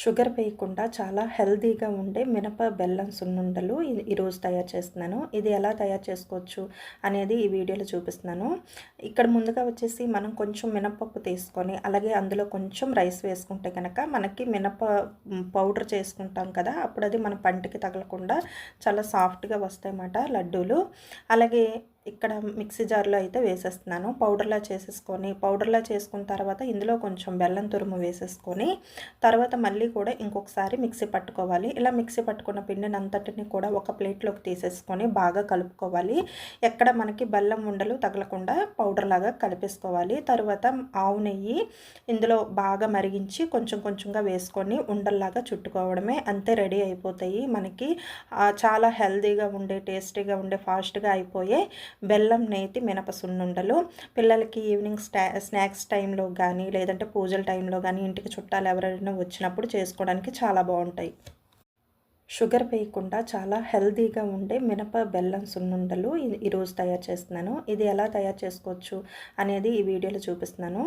Sugar వేయకుండా చాలా హెల్తీగా ఉండే మినప బెల్లం సున్నుండలు ఈరోజు తయారు చేస్తున్నాను. ఇది ఎలా తయారు చేసుకోవచ్చు అనేది ఈ వీడియోలో చూపిస్తున్నాను. ఇక్కడ ముందుగా వచ్చేసి మనం కొంచెం మినపప్పు తీసుకొని అలాగే అందులో కొంచెం రైస్ వేసుకుంటే కనుక మనకి మినప పౌడర్ చేసుకుంటాం కదా అప్పుడు అది మన పంటికి తగలకుండా చాలా సాఫ్ట్గా వస్తాయన్నమాట లడ్డూలు. అలాగే ఇక్కడ మిక్సీ జార్లో అయితే వేసేస్తున్నాను. పౌడర్లా చేసేసుకొని పౌడర్లా చేసుకున్న తర్వాత ఇందులో కొంచెం బెల్లం తురుము వేసేసుకొని తర్వాత మళ్ళీ కూడా ఇంకొకసారి మిక్సీ పట్టుకోవాలి. ఇలా మిక్సీ పట్టుకున్న పిండిని అంతటిని కూడా ఒక ప్లేట్లోకి తీసేసుకొని బాగా కలుపుకోవాలి. ఎక్కడ మనకి బెల్లం ఉండలు తగలకుండా పౌడర్ లాగా కలిపేసుకోవాలి. తర్వాత ఆవు నెయ్యి ఇందులో బాగా మరిగించి కొంచెం కొంచెంగా వేసుకొని ఉండల్లాగా చుట్టుకోవడమే. అంతే రెడీ అయిపోతాయి. మనకి చాలా హెల్తీగా ఉండే టేస్టీగా ఉండే ఫాస్ట్గా అయిపోయే బెల్లం నేతి మినప సున్నుండలు పిల్లలకి ఈవినింగ్ స్టా స్నాక్స్ టైంలో కానీ లేదంటే పూజల టైంలో కానీ ఇంటికి చుట్టాలు ఎవరైనా వచ్చినప్పుడు చేసుకోవడానికి చాలా బాగుంటాయి షుగర్ వేయకుండా చాలా హెల్తీగా ఉండే మినప బెల్లం సున్నుండలు ఈరోజు తయారు చేస్తున్నాను. ఇది ఎలా తయారు చేసుకోవచ్చు అనేది ఈ వీడియోలో చూపిస్తున్నాను.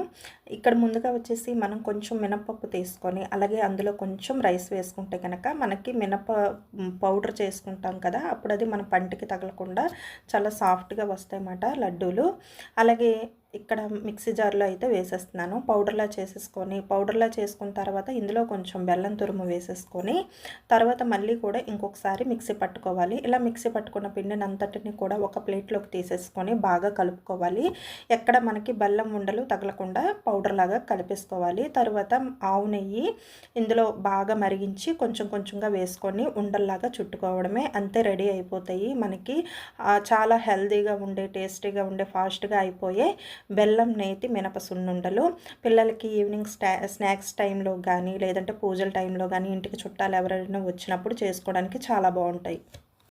ఇక్కడ ముందుగా వచ్చేసి మనం కొంచెం మినపప్పు తీసుకొని అలాగే అందులో కొంచెం రైస్ వేసుకుంటే కనుక మనకి మినప పౌడర్ చేసుకుంటాం కదా అప్పుడు అది మన పంటికి తగలకుండా చాలా సాఫ్ట్గా వస్తాయన్నమాట లడ్డూలు. అలాగే ఇక్కడ మిక్సీ జార్లో అయితే వేసేస్తున్నాను. పౌడర్లా చేసేసుకొని పౌడర్లా చేసుకున్న తర్వాత ఇందులో కొంచెం బెల్లం తురుము వేసేసుకొని తర్వాత మళ్ళీ కూడా ఇంకొకసారి మిక్సీ పట్టుకోవాలి. ఇలా మిక్సీ పట్టుకున్న పిండిని అంతటిని కూడా ఒక ప్లేట్లోకి తీసేసుకొని బాగా కలుపుకోవాలి. ఎక్కడ మనకి బెల్లం ఉండలు తగలకుండా పౌడర్ లాగా కలిపేసుకోవాలి. తర్వాత ఆవు నెయ్యి ఇందులో బాగా మరిగించి కొంచెం కొంచెంగా వేసుకొని ఉండల్లాగా చుట్టుకోవడమే. అంతే రెడీ అయిపోతాయి. మనకి చాలా హెల్తీగా ఉండే టేస్టీగా ఉండే ఫాస్ట్గా అయిపోయే బెల్లం నేతి మినప సున్నుండలు పిల్లలకి ఈవినింగ్ స్టా స్నాక్స్ టైంలో కానీ లేదంటే పూజల టైంలో కానీ ఇంటికి చుట్టాలు ఎవరైనా వచ్చినప్పుడు చేసుకోవడానికి చాలా బాగుంటాయి